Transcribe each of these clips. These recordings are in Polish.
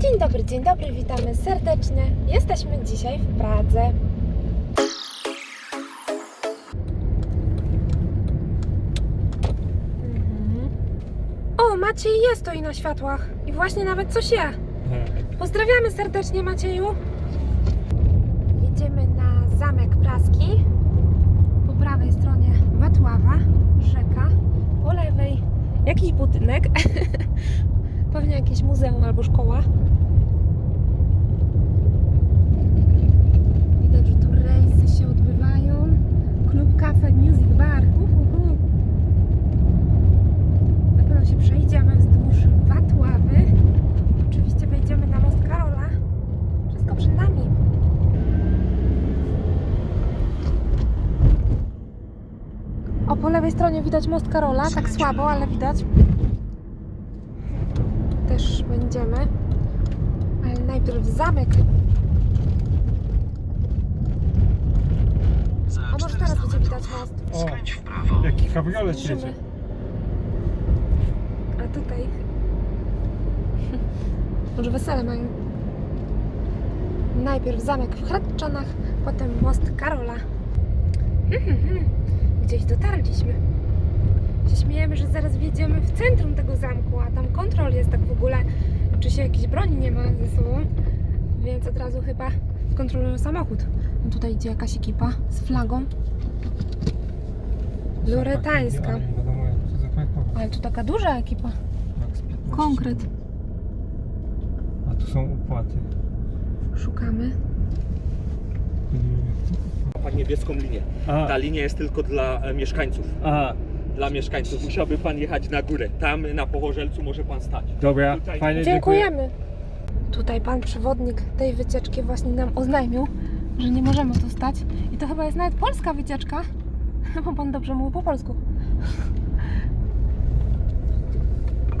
Dzień dobry, dzień dobry, witamy serdecznie. Jesteśmy dzisiaj w Pradze. Mhm. O, Maciej jest tu i na światłach. I właśnie nawet coś je. Pozdrawiamy serdecznie Macieju. Jedziemy na Zamek Praski. Po prawej stronie Watława, rzeka. Po lewej jakiś budynek. Pewnie jakieś muzeum albo szkoła. Widać, że tu rejsy się odbywają. Klub Cafe Music Bar. Uhuhu. Na pewno się przejdziemy wzdłuż Watławy. Oczywiście wejdziemy na most Karola. Wszystko przed nami. O, po lewej stronie widać most Karola, tak słabo, ale widać. Też będziemy. Ale najpierw zamek. A może teraz będzie widać most? O, Skręć w prawo. jaki kabriolet jedzie. A tutaj. Może wesele mają. Najpierw zamek w Hradczanach, potem most Karola. Gdzieś dotarliśmy. Się śmiejemy, że zaraz wjedziemy w centrum tego zamku, a tam kontrol jest tak w ogóle, czy się jakiejś broni nie ma ze sobą. Więc od razu chyba kontrolują samochód. Tutaj idzie jakaś ekipa z flagą. Loretańska. Ale to taka duża ekipa. Max 15. Konkret. A tu są opłaty. Szukamy. Ma pan niebieską linię. A, Ta linia jest tylko dla e, mieszkańców. a, Dla mieszkańców. Musiałby pan jechać na górę. Tam na Pochorzelcu może pan stać. dobra, Tutaj- fajnie, dziękuję. Dziękujemy. Tutaj pan przewodnik tej wycieczki właśnie nam oznajmił, że nie możemy tu stać. I to chyba jest nawet polska wycieczka, bo pan dobrze mówi po polsku.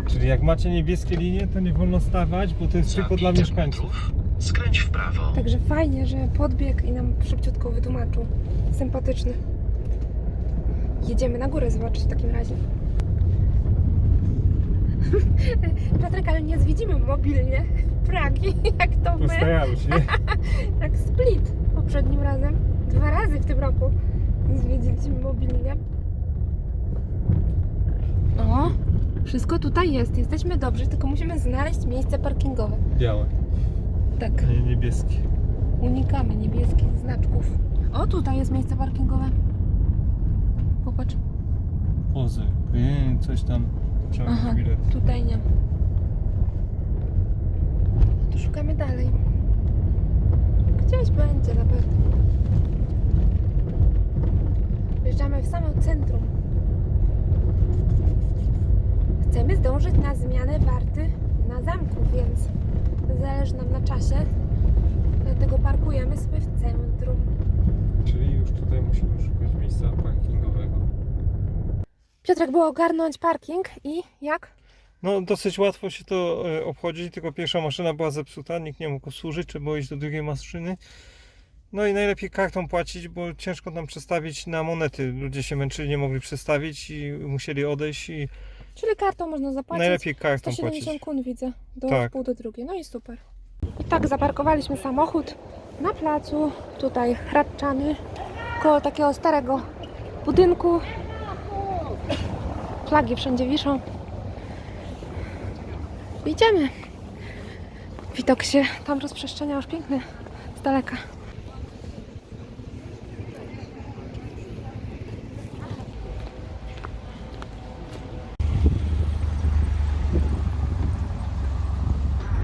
Czyli jak macie niebieskie linie, to nie wolno stawać, bo to jest Za tylko dla 500 mieszkańców. metrów Skręć w prawo. Także fajnie, że podbiegł i nam szybciutko wytłumaczył. Sympatyczny. Jedziemy na górę zobaczyć w takim razie. Patryk, ale nie zwiedzimy mobilnie Pragi, jak to my. Postaramy się. Jak Split poprzednim razem. Dwa razy w tym roku zwiedziliśmy mobilnie. O, wszystko tutaj jest. Jesteśmy dobrzy, tylko musimy znaleźć miejsce parkingowe. Białe, Tak, a nie niebieskie. unikamy niebieskich znaczków. O, tutaj jest miejsce parkingowe. Popatrz. Pozy. Yy, coś tam. Trzeba Aha, tutaj nie. To szukamy dalej. Gdzieś będzie na pewno. Wjeżdżamy w samo centrum. Chcemy zdążyć na zmianę warty na zamku, więc zależy nam na czasie. Dlatego parkujemy sobie w centrum. Czyli już tutaj musimy szukać miejsca parkingowego. Piotrek było ogarnąć parking i jak? No dosyć łatwo się to e, obchodzi, tylko pierwsza maszyna była zepsuta, nikt nie mógł służyć, trzeba było iść do drugiej maszyny. No i najlepiej kartą płacić, bo ciężko tam przestawić na monety. Ludzie się męczyli, nie mogli przestawić i musieli odejść i Czyli kartą można zapłacić. najlepiej kartą 170 płacić. kun widzę, do Tak. pół do drugiej, no i super. I tak zaparkowaliśmy samochód na placu, tutaj Hradczany, koło takiego starego budynku. Flagi wszędzie wiszą. Idziemy. Widok się tam rozprzestrzenia już piękny z daleka.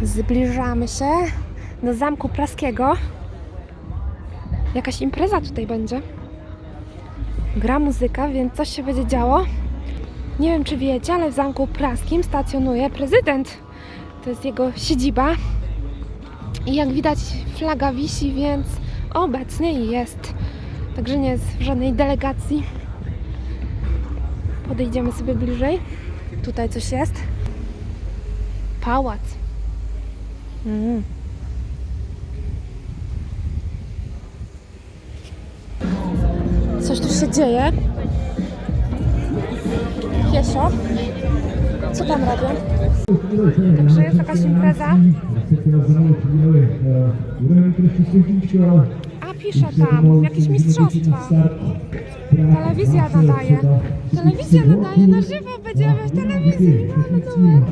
Zbliżamy się do Zamku Praskiego. Jakaś impreza tutaj będzie. Gra muzyka, więc coś się będzie działo. Nie wiem, czy wiecie, ale w Zamku Praskim stacjonuje prezydent. To jest jego siedziba. I jak widać, flaga wisi, więc obecnie jest. Także nie jest w żadnej delegacji. Podejdziemy sobie bliżej. Tutaj coś jest. Pałac. Mm. Coś tu się dzieje. Piesio. Co tam robią? Także jest jakaś impreza. A pisze tam, jakieś mistrzostwa. Telewizja nadaje. Telewizja nadaje na żywo, będziemy w telewizji. No, no numer.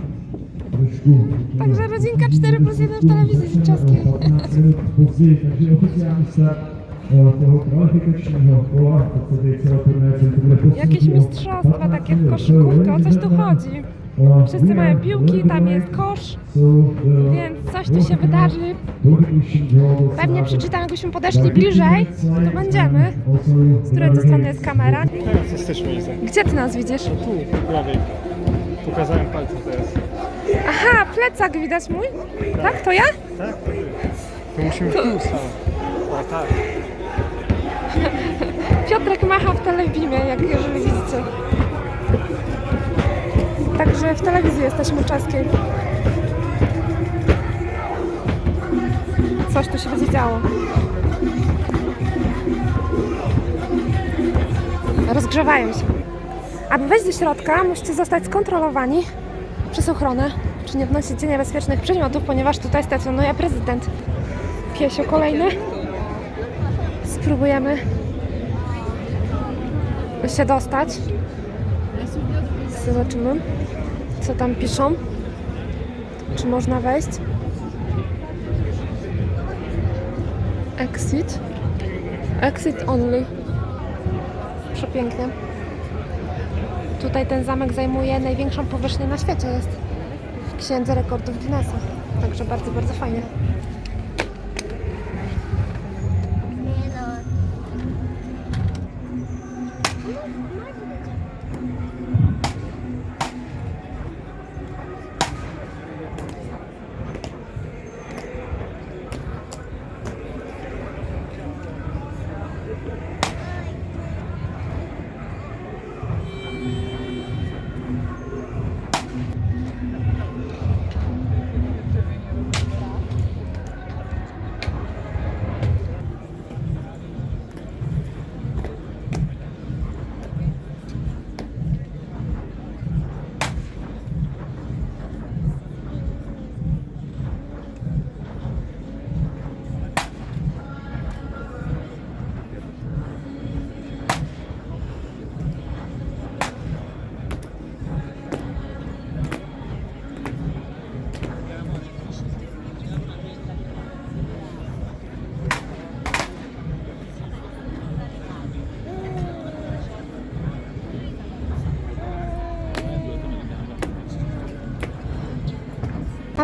Także rodzinka 4 plus 1 w telewizji czeskiej. Jakieś mistrzostwa takie w koszykówkę, o coś tu chodzi. Wszyscy mają piłki, tam jest kosz, więc coś tu się wydarzy. Pewnie przeczytam, jakbyśmy podeszli bliżej, to będziemy. Z której to strony jest kamera? Teraz jesteśmy Iza. Gdzie ty nas widzisz? Tu, po prawej. Pokazałem palcem teraz. Aha, plecak widać mój? Tak, to ja? Tak? To musimy tu stać. O tak. Piotrek macha w telebimie, jak jeżeli widzicie. Także w telewizji jesteśmy czeskiej. Coś tu się będzie działo. Rozgrzewają się. Aby wejść do środka, musicie zostać skontrolowani przez ochronę, czy nie wnosicie niebezpiecznych przedmiotów, ponieważ tutaj stacjonuje prezydent. Piesio kolejny. Spróbujemy się dostać. Zobaczymy, co tam piszą. Czy można wejść? Exit. Exit only. Przepięknie. Tutaj ten zamek zajmuje największą powierzchnię na świecie. Jest w księdze rekordów Guinnessa. Także bardzo, bardzo fajnie.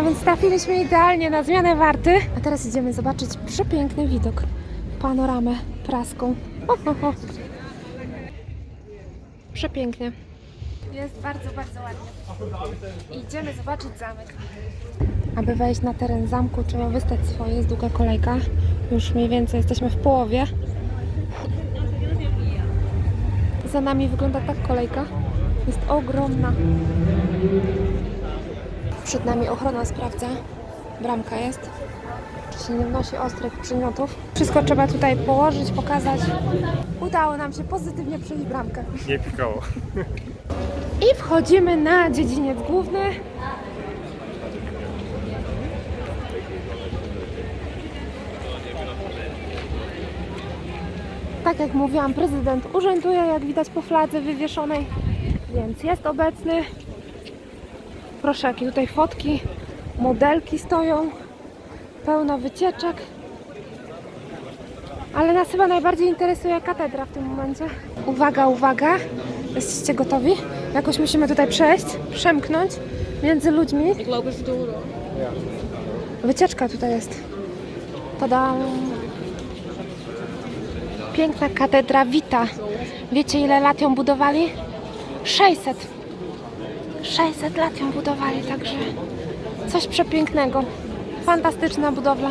Więc trafiliśmy idealnie na zmianę warty. A teraz idziemy zobaczyć przepiękny widok. Panoramę praską. Przepięknie. Jest bardzo, bardzo ładnie. Idziemy zobaczyć zamek. Aby wejść na teren zamku trzeba wystać swoje, jest długa kolejka. Już mniej więcej jesteśmy w połowie. Za nami wygląda tak kolejka. Jest ogromna. Przed nami ochrona sprawdza. Bramka jest. Czy się nie wnosi ostrych przedmiotów. Wszystko trzeba tutaj położyć, pokazać. Udało nam się pozytywnie przyjść bramkę. Nie pikało. I wchodzimy na dziedziniec główny. Tak jak mówiłam, prezydent urzęduje, jak widać po fladze wywieszonej, więc jest obecny. Proszę, jakie tutaj fotki, modelki stoją, pełno wycieczek. Ale nas chyba najbardziej interesuje katedra w tym momencie. Uwaga, uwaga. Jesteście gotowi? Jakoś musimy tutaj przejść, przemknąć między ludźmi. Wycieczka tutaj jest. Tada! Piękna katedra Wita. Wiecie ile lat ją budowali? 600. 600 lat ją budowali, także coś przepięknego. Fantastyczna budowla.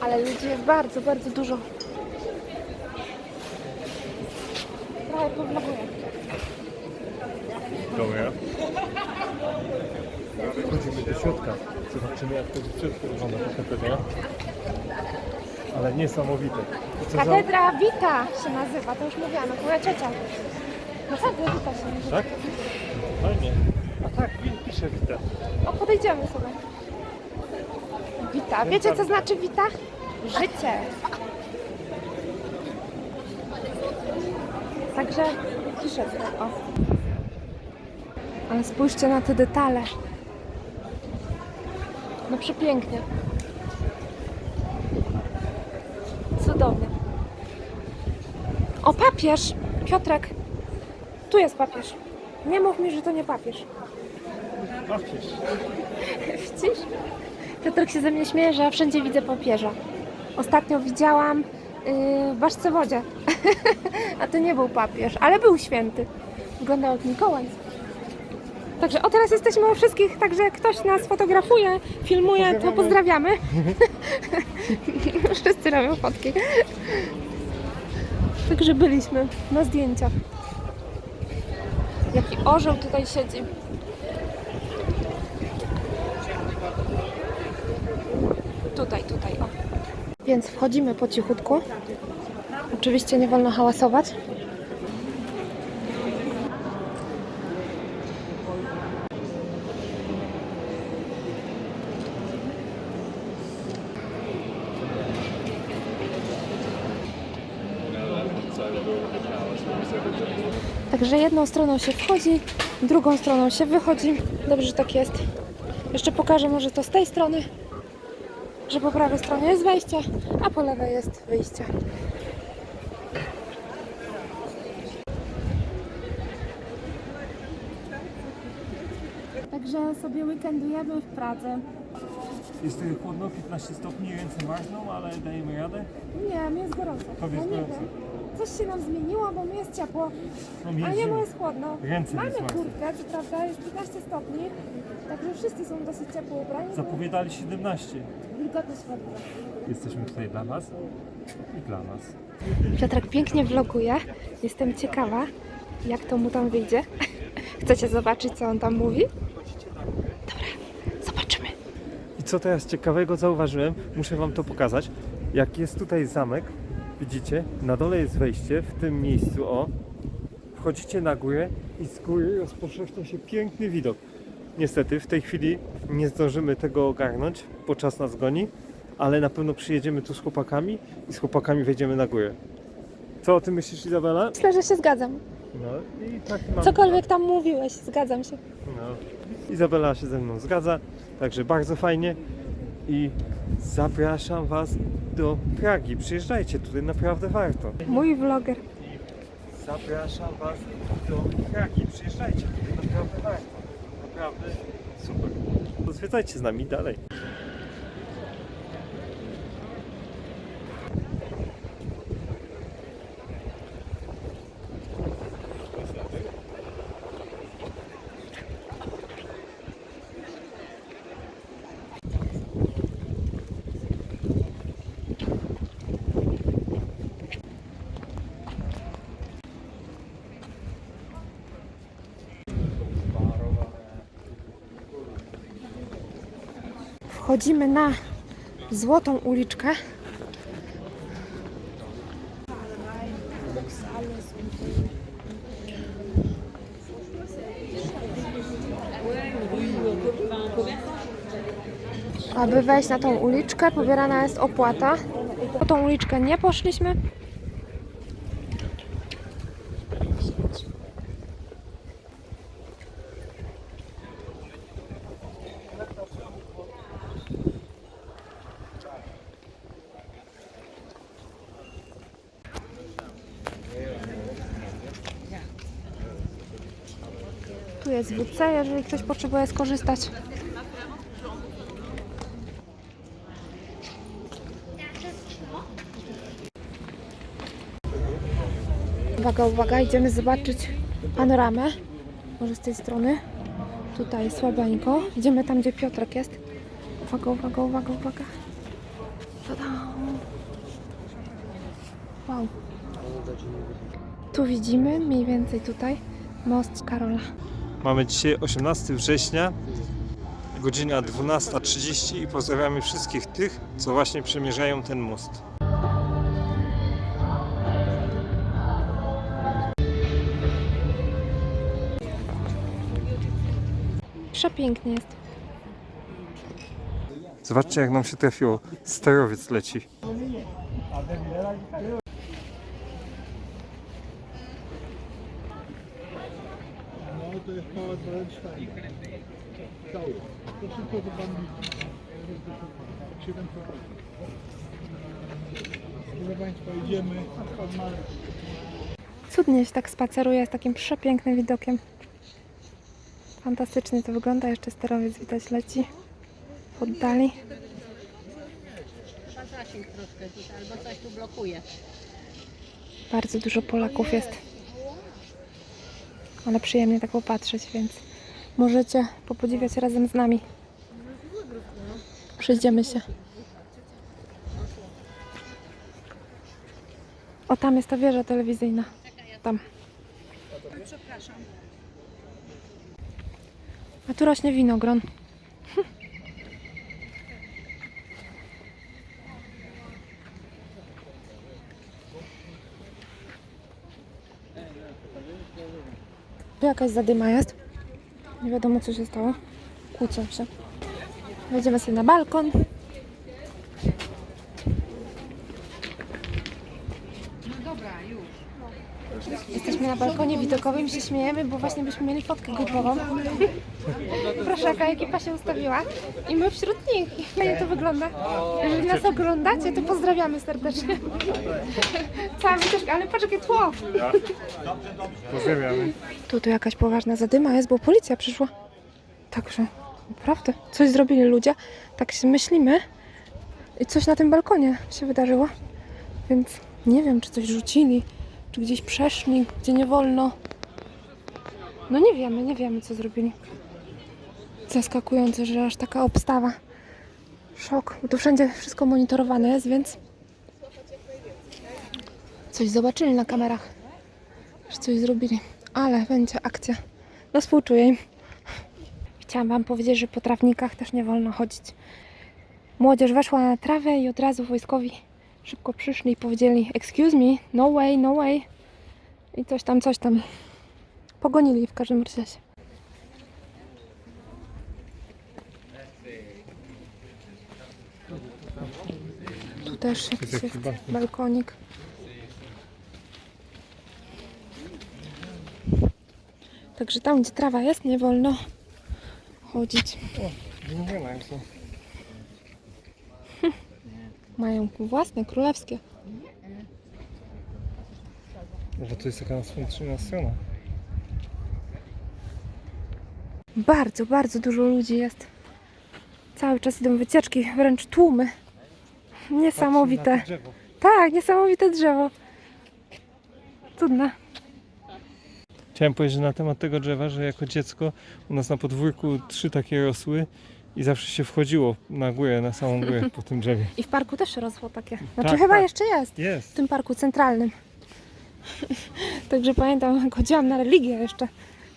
Ale ludzi jest bardzo, bardzo dużo. Trochę powloguję. Dobra. Wchodzimy do środka. Zobaczymy jak to w środku wygląda ta katedra. Ale niesamowite. Co za- Katedra Wita się nazywa, to już mówiłam, to moja ciocia. Naprawdę Wita się nazywa. Tak? Fajnie. A tak, pisze Wita. O, podejdziemy sobie. Wita. Wiecie co znaczy wita? Życie. Także piszę sobie, o. Ale spójrzcie na te detale. No przepięknie. Cudownie. O, papież! Piotrek, tu jest papież. Nie mów mi, że to nie papież. Papież. Widzisz? Piotrek się ze mnie śmieje, że ja wszędzie widzę papieża. Ostatnio widziałam yy, w Baszcewodzie. A to nie był papież, ale był święty. Wyglądał jak Mikołaj. Także o teraz jesteśmy u wszystkich, także ktoś nas fotografuje, filmuje, to pozdrawiamy. Wszyscy robią fotki. Także byliśmy na zdjęciach. Jaki orzeł tutaj siedzi. Tutaj, tutaj, o. Więc wchodzimy po cichutku. Oczywiście nie wolno hałasować. Także jedną stroną się wchodzi, drugą stroną się wychodzi. Dobrze, że tak jest. Jeszcze pokażę może to z tej strony że po prawej stronie jest wejście, a po lewej jest wyjście. Także sobie weekendujemy w Pradze. Jest trochę chłodno, 15 stopni, ręce marzną, ale dajemy radę. Nie, mi jest gorąco. Tobie jest gorąco. Coś się nam zmieniło, bo mi jest ciepło, No mi a jest nie zimno. mu jest chłodno. Ręce mi Mamy zmarzły. kurtkę, co prawda, jest 15 stopni, także wszyscy są dosyć ciepło ubrani. Zapowiadali 17. Wilgotność. Jesteśmy tutaj dla Was i dla nas. Piotrek pięknie vloguje. Jestem ciekawa, jak to mu tam wyjdzie. Chcecie zobaczyć, co on tam mówi? Dobra, zobaczymy. I co teraz ciekawego zauważyłem, muszę Wam to pokazać. Jak jest tutaj zamek, widzicie, na dole jest wejście, w tym miejscu, o. Wchodzicie na górę i z góry rozpoczęło się piękny widok. Niestety w tej chwili nie zdążymy tego ogarnąć, bo czas nas goni, ale na pewno przyjedziemy tu z chłopakami i z chłopakami wejdziemy na górę. Co o tym myślisz, Izabela? Myślę, że się zgadzam. No i tak. Cokolwiek tam mówiłeś, zgadzam się. No. Izabela się ze mną zgadza, także bardzo fajnie i zapraszam Was do Pragi. Przyjeżdżajcie tutaj, naprawdę warto. Mój vloger. Zapraszam Was do Pragi. Przyjeżdżajcie tutaj, naprawdę warto. Naprawdę super. To Zwiedzajcie z nami dalej. Wchodzimy na złotą uliczkę. Aby wejść na tą uliczkę, pobierana jest opłata. Po tą uliczkę nie poszliśmy. Tu jest WC, jeżeli ktoś potrzebuje skorzystać. Uwaga, uwaga, idziemy zobaczyć panoramę. Może z tej strony. Tutaj słabeńko. Idziemy tam, gdzie Piotrek jest. Uwaga, uwaga, uwaga, uwaga. Wow. Tu widzimy, mniej więcej tutaj, most Karola. Mamy dzisiaj 18 września, godzina 12.30 i pozdrawiamy wszystkich tych, co właśnie przemierzają ten most. Przepięknie jest. Zobaczcie jak nam się trafiło. Sterowiec leci. No to. Cały. Bandyci. 7 Proszę Państwa, idziemy od. Cudnie się tak spaceruje z takim przepięknym widokiem. Fantastycznie to wygląda. Jeszcze sterowiec widać leci w oddali. Chyba zasięg troszkę tutaj, albo coś tu blokuje. Bardzo dużo Polaków jest. Ale przyjemnie tak popatrzeć, więc możecie popodziwiać razem z nami. Przejdziemy się. O, tam jest ta wieża telewizyjna. Tam. A tu rośnie winogron. Jakaś zadyma jest. Nie wiadomo co się stało. Kłócą się. Wejdziemy sobie na balkon. Jesteśmy na balkonie widokowym się śmiejemy, bo właśnie byśmy mieli fotkę grupową. Proszę, jaka ekipa się ustawiła. I my wśród nich. I fajnie to wygląda. Jeżeli nas oglądacie, to pozdrawiamy serdecznie. Cała wycieczka, ale patrz jakie tło. Pozdrawiamy. Tu, tu jakaś poważna zadyma jest, bo policja przyszła. Także naprawdę coś zrobili ludzie. Tak się myślimy. I coś na tym balkonie się wydarzyło. Więc nie wiem, czy coś rzucili, czy gdzieś przeszli, gdzie nie wolno. No nie wiemy, nie wiemy, co zrobili. Zaskakujące, że aż taka obstawa. Szok, bo tu wszędzie wszystko monitorowane jest, więc coś zobaczyli na kamerach że coś zrobili. Ale będzie akcja. No współczuję im. Chciałam Wam powiedzieć, że po trawnikach też nie wolno chodzić. Młodzież weszła na trawę i od razu wojskowi szybko przyszli i powiedzieli excuse me, no way, no way. I coś tam, coś tam. Pogonili w każdym razie. Tu też jakiś jest balkon. balkonik. Także tam, gdzie trawa jest, nie wolno chodzić. Nie ma jak to. Mają własne, królewskie. Może to jest taka nasłoneczna strona. Bardzo, bardzo dużo ludzi jest. Cały czas idą wycieczki, wręcz tłumy. Niesamowite. Tak, niesamowite drzewo. Cudne. Chciałem powiedzieć na temat tego drzewa, że jako dziecko u nas na podwórku trzy takie rosły i zawsze się wchodziło na górę, na samą górę po tym drzewie. I w parku też rosło takie. Znaczy Tak, chyba tak. jeszcze jest. W Jest. tym parku centralnym. Także pamiętam, jak chodziłam na religię jeszcze,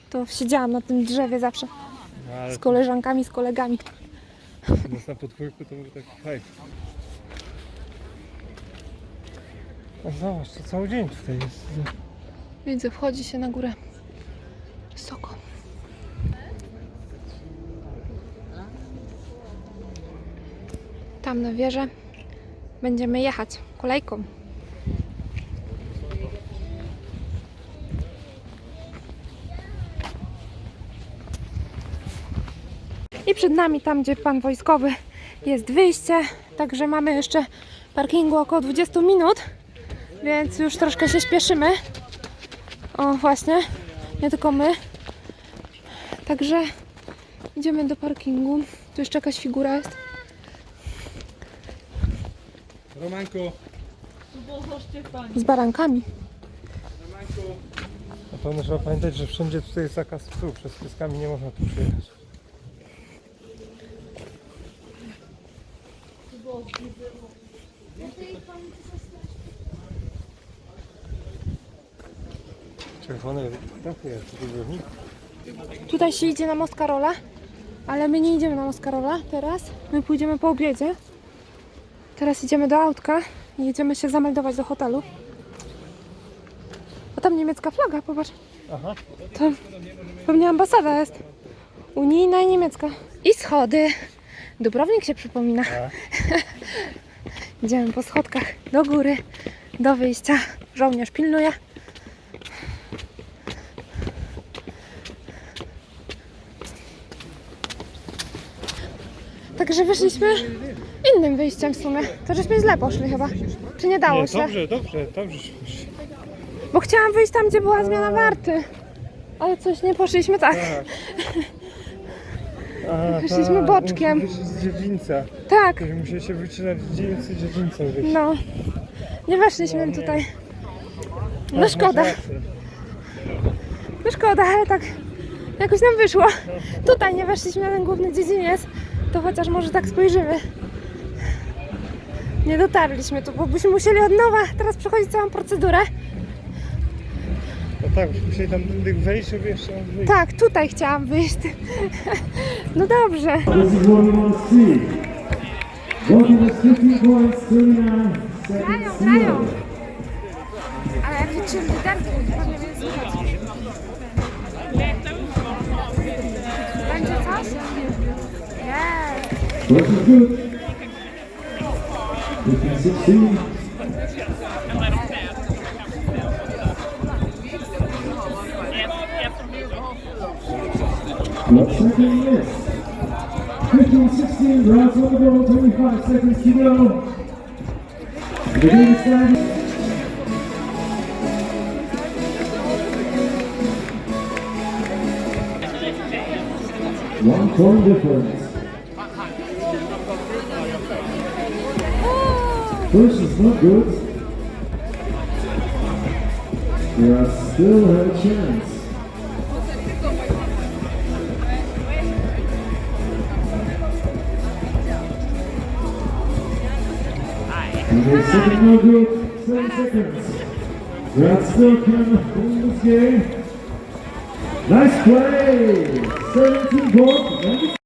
to siedziałam na tym drzewie zawsze. No, ale Z koleżankami, z kolegami. u nas na podwórku to był taki hajk. A zobacz, to cały dzień tutaj jest. Widzę, wchodzi się na górę. Wysoko. Tam na wieżę będziemy jechać kolejką. I przed nami, tam gdzie pan wojskowy jest wyjście, także mamy jeszcze parkingu około 20 minut, więc już troszkę się śpieszymy. O, właśnie. Nie tylko my. Także idziemy do parkingu. Tu jeszcze jakaś figura jest. Romanko, Z barankami. na pewno trzeba pamiętać, że wszędzie tutaj jest zakaz psów, przez pieskami nie można tu przyjechać. Czerwony dachy jest, Tutaj się idzie na Most Karola. Ale my nie idziemy na Most Karola teraz. My pójdziemy po obiedzie. Teraz idziemy do autka i jedziemy się zameldować do hotelu. A tam niemiecka flaga, popatrz. Aha. To pewnie ambasada jest. Unijna i niemiecka. I schody. Dubrownik się przypomina. Idziemy po schodkach do góry, do wyjścia. Żołnierz pilnuje. Także wyszliśmy innym wyjściem w sumie. To żeśmy źle poszli chyba. Czy nie dało Nie, się? dobrze, dobrze, dobrze. Bo chciałam wyjść tam, gdzie była zmiana warty. Ale coś nie poszliśmy tak. Tak. A, Wyszliśmy tak, boczkiem. musi wyjść z dziedzińca. Tak, Ktoś musieli się wycinać dziedzińcy, dziedzińcem wyjść. no. Nie weszliśmy No nie. tutaj. Tak, No szkoda, no szkoda, ale tak jakoś nam wyszło. Tutaj nie weszliśmy na ten główny dziedziniec, to chociaż może tak spojrzymy. Nie dotarliśmy tu, bo byśmy musieli od nowa teraz przechodzić całą procedurę. No tak, byśmy musieli tam tędy wejść, żeby jeszcze wyjść. Tak, tutaj chciałam wyjść. No dobrze. This is what we want to see. Walking is 50 points, 39 Grają, grają. Ale jakie pewnie nie słychać. Będzie coś? Jest. Working good. 15, 16. Left second miss. 15, 16, rounds on the goal, 25 seconds to go. One point difference. Push is not good. Are still a chance. The second no good, seven seconds. That still can win this game. Nice play! 17 points.